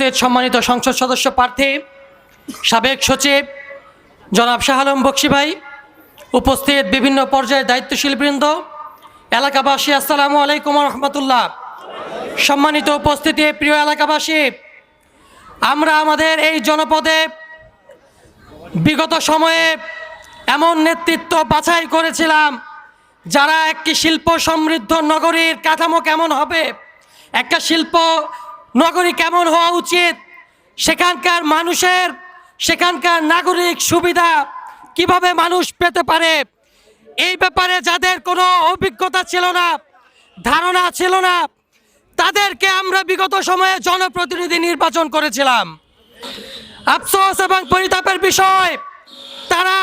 উপস্থিত সম্মানিত সংসদ সদস্য প্রার্থী, সাবেক সচিব জনাব শাহ আলম বক্সি ভাই, উপস্থিত বিভিন্ন পর্যায়ের দায়িত্বশীল বৃন্দ, এলাকাবাসী, আসসালামু আলাইকুম রহমতুল্লাহ। সম্মানিত উপস্থিতি, প্রিয় এলাকাবাসী, আমরা আমাদের এই জনপদে বিগত সময়ে এমন নেতৃত্ব বাছাই করেছিলাম, যারা একটি শিল্প সমৃদ্ধ নগরীর কাঠামো কেমন হবে, একটা শিল্প নগরী কেমন হওয়া উচিত? সেখানকার মানুষের, সেখানকার নাগরিক সুবিধা কীভাবে মানুষ পেতে পারে? এই ব্যাপারে যাদের কোনো অভিজ্ঞতা ছিল না, ধারণা ছিল না, তাদেরকে আমরা বিগত সময়ে জনপ্রতিনিধি নির্বাচন করেছিলাম। আফসোস এবং পরিতাপের বিষয়, তারা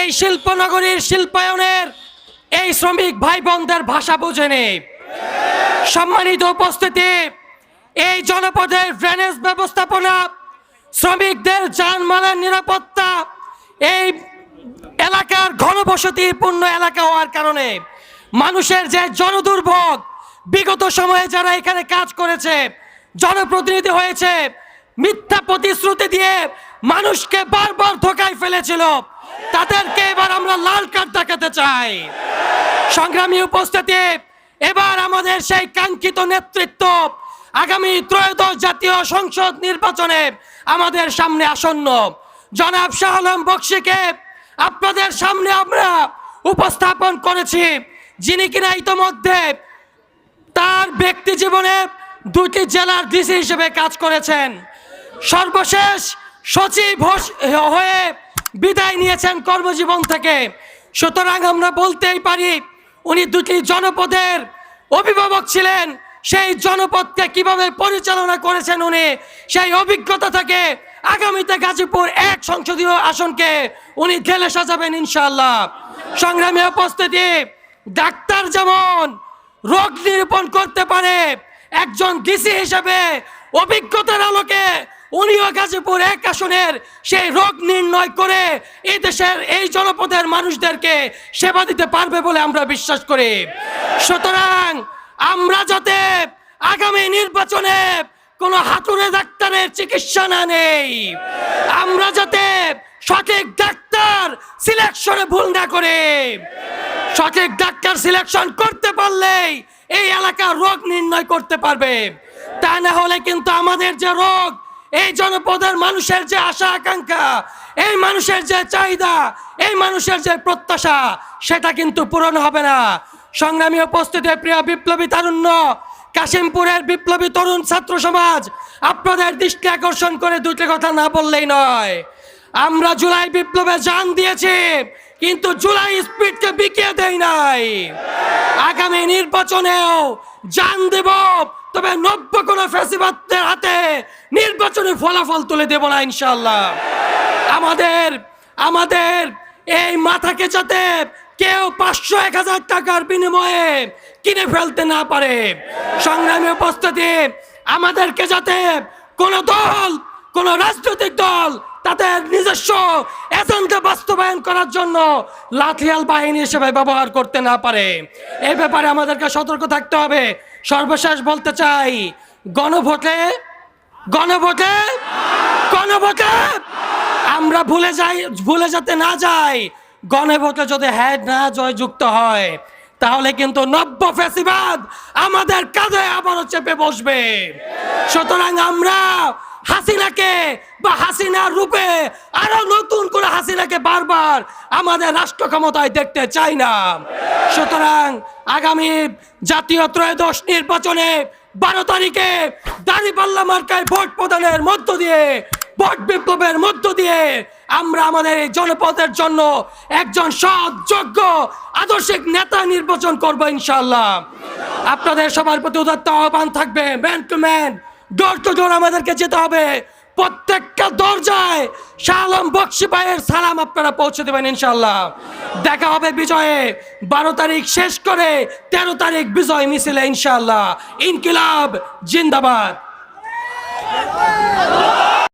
এই শিল্পনগরীর শিল্পায়নের এই শ্রমিক ভাই বোনদের ভাষা বোঝেনি। সম্মানিত উপস্থিতি এই জনপদের ড্রেনেজ ব্যবস্থাপনা, শ্রমিকদের যানমালের নিরাপত্তা, এই এলাকার ঘনবসতিপূর্ণ এলাকা হওয়ার কারণে মানুষের যে জনদুর্ভোগ, বিগত সময়ে যারা এখানে কাজ করেছে, জনপ্রতিনিধি হয়েছে, মিথ্যা প্রতিশ্রুতি দিয়ে মানুষকে বারবার ধোকায় ফেলেছিল, তাদেরকে এবার আমরা লাল কার্ড দেখাতে চাই। সংগ্রামী উপস্থিতি, এবার আমাদের সেই কাঙ্ক্ষিত নেতৃত্ব আগামী ত্রয়োদশ জাতীয় সংসদ নির্বাচনে আমাদের সামনে আসন্ন জনাব শাহ আলম বক্সিকে আপনাদের সামনে আমরা উপস্থাপন করেছি, যিনি কিনা ইতোমধ্যে তার ব্যক্তি জীবনে দুটি জেলার ডিসি হিসেবে কাজ করেছেন। সর্বশেষ সচিব হয়ে বিদায় নিয়েছেন কর্মজীবন থেকে। সুতরাং আমরা বলতেই পারি, উনি দুটি জনপদের অভিভাবক ছিলেন। সেই জনপদকে কীভাবে পরিচালনা করেছেন উনি, সেই অভিজ্ঞতা থেকে আগামীতে গাজীপুর এক সংসদীয় আসনকে উনি ঢেলে সাজাবেন ইনশাল্লাহ সংগ্রামী উপস্থিতি, ডাক্তার যেমন রোগ নিরূপণ করতে পারে, একজন ডিসি হিসেবে অভিজ্ঞতার আলোকে উনিও গাজীপুর এক আসনের সেই রোগ নির্ণয় করে এই দেশের এই জনপদের মানুষদেরকে সেবা দিতে পারবে বলে আমরা বিশ্বাস করি। সুতরাং আমরা যাতে আগামী নির্বাচনে কোনো হাতুড়ে ডাক্তারের চিকিৎসা না নেই। আমরা যাতে সঠিক ডাক্তার সিলেকশনে ভুল না করে। সঠিক ডাক্তার সিলেকশন করতে পারলেই এই এলাকার রোগ নির্ণয় করতে পারবে। তা না হলে কিন্তু আমাদের যে রোগ, এই জনপদের মানুষের যে আশা আকাঙ্ক্ষা, এই মানুষের যে চাহিদা, এই মানুষের যে প্রত্যাশা, সেটা কিন্তু পূরণ হবে না। সংগ্রামী উপস্থিতি প্রিয় বিপ্লবী তারুণ্য। কাশিমপুরের বিপ্লবী তরুণ ছাত্র সমাজ, আপনাদের দৃষ্টি আকর্ষণ করে দুটি কথা না বললেই নয়। আমরা জুলাই বিপ্লবে জান দিয়েছি, কিন্তু জুলাই স্পিডকে বিকিয়ে দেই নাই। আগামী নির্বাচনেও জান দেব, তবে নব্য কোন ফেসিবাদদের হাতে নির্বাচনে ফলাফল তুলে দেব না ইনশাল্লাহ আমাদের আমাদের এই মাথাকে যাতে কেউ পাঁচশো এক হাজার টাকার বিনিময়ে কিনে ফেলতে না পারে। সংগ্রামী উপস্থিতি, আমাদেরকে যাতে কোন দল, কোন রাজনৈতিক দল তাদের নিজস্ব এজেন্ডা বাস্তবায়ন করার জন্য লাঠিয়াল বাহিনী হিসেবে ব্যবহার করতে না পারে। এ ব্যাপারে আমাদেরকে সতর্ক থাকতে হবে। সর্বশেষ বলতে চাই, গণভোটে গণভোটে গণভোটে আমরা ভুলে যাই, ভুলে যেতে না যাই গণভোটে যদি হ্যাঁ না জয়যুক্ত হয়, তাহলে কিন্তু নব্য ফেসিবাদ আমাদের কাঁধে আবারও চেপে বসবে। সুতরাং আমরা হাসিনাকে বা হাসিনার রূপে আরও নতুন করে হাসিনাকে বারবার আমাদের রাষ্ট্র ক্ষমতায় দেখতে চাই না। সুতরাং আগামী জাতীয় ত্রয়োদশ নির্বাচনে বারো তারিখে দাঁড়িপাল্লা মার্কায় ভোট প্রদানের মধ্য দিয়ে, ভোট বিপ্লবের মধ্য দিয়ে আমরা আমাদের এই জনপদের জন্য একজন সৎ যোগ্য আদর্শিক নেতা নির্বাচন করব ইনশাল্লাহ আপনাদের সবার প্রতি উদাত্ত আহ্বান থাকবে। Man to man door to door আমাদেরকে যেতে হবে। প্রত্যেকটা দরজায় শালম বক্সি ভাইয়ের সালাম আপনারা পৌঁছে দেবেন ইনশাল্লাহ দেখা হবে বিজয়ে। বারো তারিখ শেষ করে তেরো তারিখ বিজয় মিছিলে ইনশাল্লাহ ইনকিলাব, জিন্দাবাদ।